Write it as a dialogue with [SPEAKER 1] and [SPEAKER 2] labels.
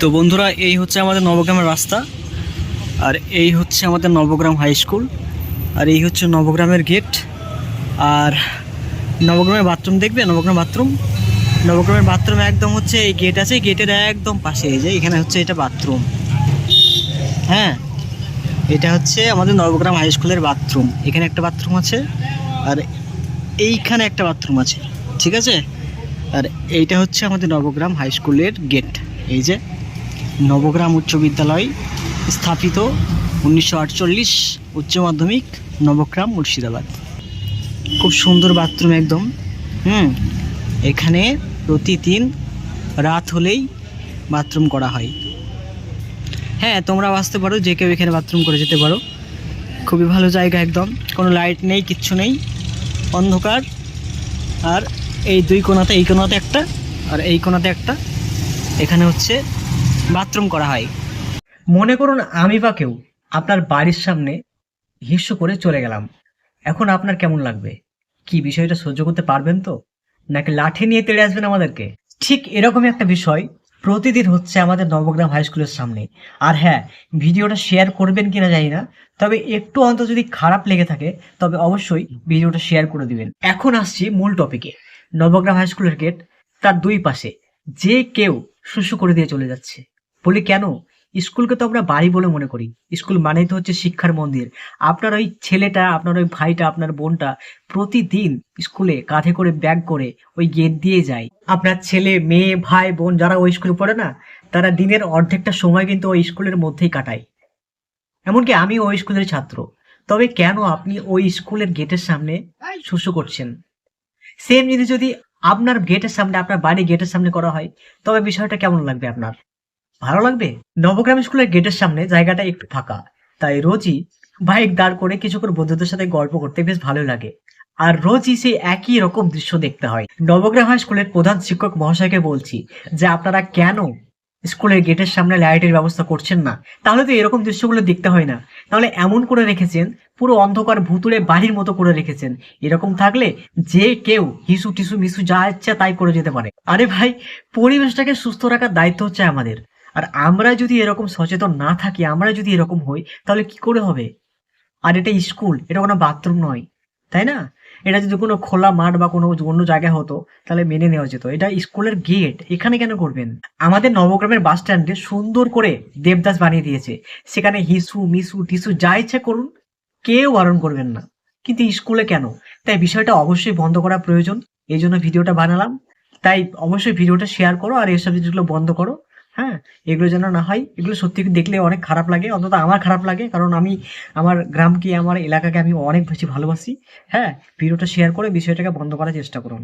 [SPEAKER 1] তো বন্ধুরা, এই হচ্ছে আমাদের নবগ্রামের রাস্তা, আর এই হচ্ছে আমাদের নবগ্রাম হাই স্কুল আর এই হচ্ছে নবগ্রামের গেট আর নবগ্রামের বাথরুম দেখবে? নবগ্রাম বাথরুম নবগ্রামের বাথরুম একদম হচ্ছে এই গেট আছে গেটের একদম পাশে, এই যে এখানে হচ্ছে এটা বাথরুম হ্যাঁ? এটা হচ্ছে আমাদের নবগ্রাম হাই স্কুলের বাথরুম এখানে একটা বাথরুম আছে, আর এইখানে একটা বাথরুম আছে, ঠিক আছে? আর এইটা হচ্ছে আমাদের নবগ্রাম হাই স্কুলের গেট এই যে নবগ্রাম উচ্চ বিদ্যালয় স্থাপিত উনিশশো আটচল্লিশ উচ্চ মাধ্যমিক নবগ্রাম মুর্শিদাবাদ। খুব সুন্দর বাথরুম একদম, হুম? এখানে প্রতিদিন রাত হলেই বাথরুম করা হয়। হ্যাঁ তোমরাও আসতে পারো, যে কেউ এখানে বাথরুম করে যেতে পারো। খুবই ভালো জায়গা একদম, কোনো লাইট নেই, কিচ্ছু নেই, অন্ধকার। আর এই দুই কোণাতে এই কোণাতে একটা, আর এই কোণাতে একটা। এখানে হচ্ছে বাথরুম করা হয়। মনে করুন আমি বা কেউ আপনার বাড়ির সামনে হিস্য করে চলে গেলাম। এখন আপনার কেমন লাগবে? কি বিষয়টা সহ্য করতে পারবেন তো? নাকি লাঠি নিয়ে তেড়ে আসবেন আমাদেরকে? ঠিক এরকমই একটা বিষয় প্রতিদিন হচ্ছে আমাদের নবগ্রাম হাই স্কুলের সামনে। আর হ্যাঁ ভিডিওটা শেয়ার করবেন কিনা জানি না, তবে একটু অন্তত যদি খারাপ লেগে থাকে, তবে অবশ্যই ভিডিওটা শেয়ার করে দিবেন। এখন আসছি মূল টপিকে নবগ্রাম হাই স্কুলের গেট তার দুই পাশে, যে কেউ শুশু করে দিয়ে চলে যাচ্ছে। বলি, কেন? স্কুলকে তো আমরা বাড়ি বলে মনে করি। স্কুল মানেই তো হচ্ছে শিক্ষার মন্দির। আপনার ওই ছেলেটা, আপনার ওই ভাইটা, আপনার বোনটা প্রতিদিন স্কুলে কাঁধে করে ব্যাগ করে ওই গেট দিয়ে যায়। আপনার ছেলে, মেয়ে, ভাই, বোন যারা ওই স্কুলে পড়ে না, তারা দিনের অর্ধেকটা সময় কিন্তু ওই স্কুলের মধ্যেই কাটায়। এমনকি আমি ওই স্কুলের ছাত্র। তবে কেন আপনি ওই স্কুলের গেটের সামনে শুশু করছেন? সেম যদি যদি আপনার গেটের সামনে, আপনার বাড়ি গেটের সামনে করা হয়, তবে বিষয়টা কেমন লাগবে আপনার? ভালো লাগবে? নবগ্রাম স্কুলের গেটের সামনে জায়গাটা একটু ফাঁকা। তাই রোজই বাইক দাঁড় করে কিছুক্ষণ বন্ধুদের সাথে গল্প করতে বেশ ভালো লাগে। আর রোজই সেই একই রকম দৃশ্য দেখতে হয়। নবগ্রাম হাই স্কুলের প্রধান শিক্ষক মহাশয়কে বলছি যে, আপনারা কেন স্কুলের গেটের সামনে লাইটের ব্যবস্থা করছেন না? তাহলে তো এরকম দৃশ্যগুলো দেখতে হয় না। তাহলে এমন করে রেখেছেন, পুরো অন্ধকার ভুতুড়ে বাড়ির মতো করে রেখেছেন। এরকম থাকলে যে কেউ হিসু টিসু মিসু যা ইচ্ছা তাই করে যেতে পারে। আরে ভাই, পরিবেশটাকে সুস্থ রাখার দায়িত্ব হচ্ছে আমাদের। আর আমরা যদি এরকম সচেতন না থাকি, আমরা যদি এরকম হই, তাহলে কি করে হবে? আর এটা স্কুল, এটা কোনো বাথরুম নয়, তাই না? এটা যদি কোনো খোলা মাঠ বা কোনো অন্য জায়গায় হতো, তাহলে মেনে নেওয়া যেত। এটা স্কুলের গেট এখানে কেন করবেন? আমাদের নবগ্রামের বাস স্ট্যান্ডে সুন্দর করে দেবদাস বানিয়ে দিয়েছে। সেখানে হিসু, মিসু, টিসু, যা ইচ্ছা করুন, কেউ বারণ করবেন না। কিন্তু স্কুলে কেন? তাই বিষয়টা অবশ্যই বন্ধ করা প্রয়োজন। এই জন্য ভিডিওটা বানালাম। তাই অবশ্যই ভিডিওটা শেয়ার করো আর এসব জিনিসগুলো বন্ধ করো। হ্যাঁ এগুলো যেন না হয়, এগুলো সত্যি দেখলে অনেক খারাপ লাগে, অন্তত আমার খারাপ লাগে, কারণ আমি, আমার গ্রামকে, আমার এলাকাকে আমি অনেক বেশি ভালোবাসি। হ্যাঁ ভিডিওটা শেয়ার করে বিষয়টাকে বন্ধ করার চেষ্টা করুন।